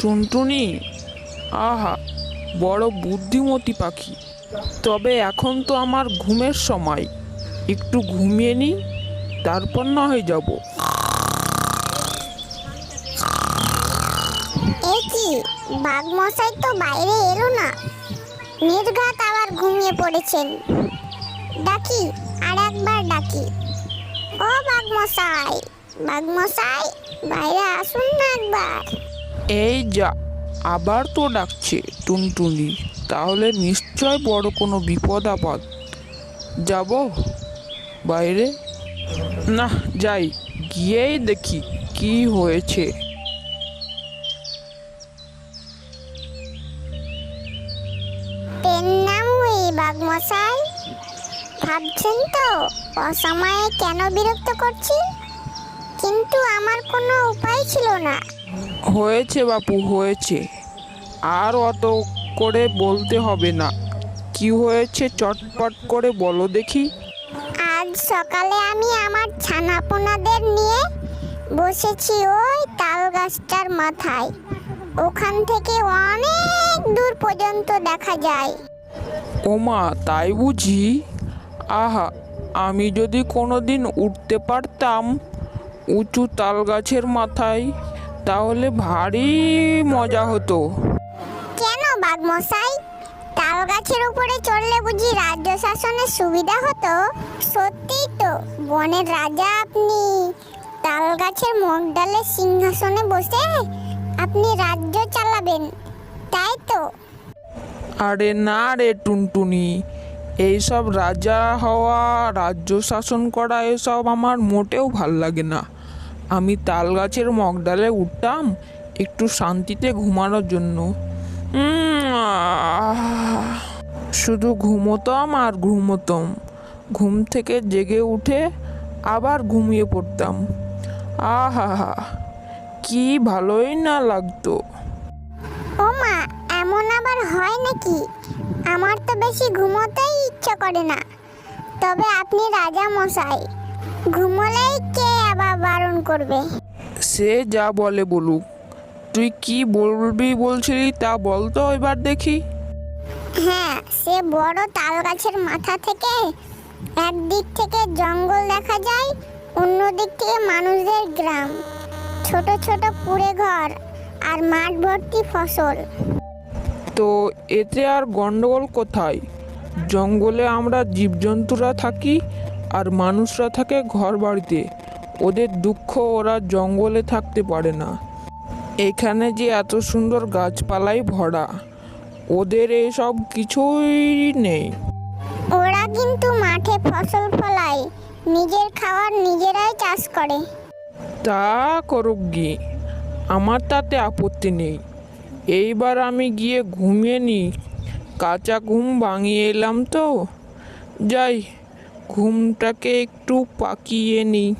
টুনটুনি আহা বড় বুদ্ধিমতী পাখি। তবে এখন তো আমার ঘুমের সময়। একটু ঘুমিয়ে নিই তারপর না হয়ে যাব। এই কি বাঘ মশাই তো বাইরে এলো না। নির্ঘাত আবার ঘুমিয়ে পড়েছেন। ডাকি আর একবার ডাকি। ও বাঘ মশাই বাঘ মশাই বাইরে আসুন না একবার। এই যা আবার তো ডাকছে টুনটুনি তাহলে নিশ্চয় বড় কোনো বিপদ আপদ। যাব? বাইরে? না যাই গিয়েই দেখি কি হয়েছে। পেন নাম ওই বাঘ মশাই ভাবছেন তো অসময়ে কেন বিরক্ত করছি কিন্তু আমার কোনো উপায় ছিল না। হয়েছে বাপু হয়েছে। আর অত করে বলতে হবে না। কি হয়েছে চটপট করে বলো দেখি। আজ সকালে আমি আমার ছানাপোনাদের নিয়ে বসেছি ওই তাল গাছটার মাথায়। ওখান থেকে অনেক দূর পর্যন্ত দেখা যায়। ওমা তাই বুঝি? আহা আমি যদি কোনো দিন উঠতে পারতাম উঁচু তাল গাছের মাথায় তাহলে ভারী মজা হতো। কেন বাঘ মশাই তাল গাছের উপরে চড়লে বুঝি রাজ্য শাসনের সুবিধা হতো? সত্যিই তো বনের রাজা আপনি তাল গাছের মগ ডালে সিংহাসনে বসে আপনি রাজ্য চালাবেন তাই তো। আরে না রে টুনটুনি এইসব রাজা হওয়া, রাজ্য শাসন করা, এসব আমার মোটেও ভালো লাগে না। আমি তাল গাছের মগডালে উঠতাম একটু শান্তিতে ঘুমানোর জন্য। শুধু ঘুমোতাম আর ঘুমোতাম। ঘুম থেকে জেগে উঠে আবার ঘুমিয়ে পড়তাম। আহা কি ভালোই না লাগতো। হয় নাকি? আমার তো বেশি ঘুমোতেই ইচ্ছা করে না। তবে আপনি রাজা মশাই ঘুমোলেই কে আবার বারণ করবে? সে যা বলে বলুক। তুই কি বলবি বলছিলি তা বলতো এবার দেখি। হ্যাঁ সে বড় তাল গাছের মাথা থেকে একদিক থেকে জঙ্গল দেখা যায় অন্য দিক থেকে মানুষদের গ্রাম। ছোট ছোট কুড়ে ঘর আর মাঠ ভর্তি ফসল। তো এতে আর গন্ডগোল কোথায়? জঙ্গলে আমরা জীবজন্তুরা থাকি আর মানুষরা থাকে ঘর বাড়িতে ওদের দুঃখ ওরা জঙ্গলে থাকতে পারে না। এখানে যে এত সুন্দর গাছপালাই ভরা ওদের এসব কিছুই নেই। ওরা কিন্তু মাঠে ফসল ফলায় নিজের খাবার নিজেরাই চাষ করে। তা করুক গিয়ে আমার তাতে আপত্তি নেই। এইবার আমি গিয়ে ঘুমিয়ে নিই কাঁচা ঘুম ভাঙিয়ে এলাম তো। যাই, ঘুমটাকে একটু পাকিয়ে নিই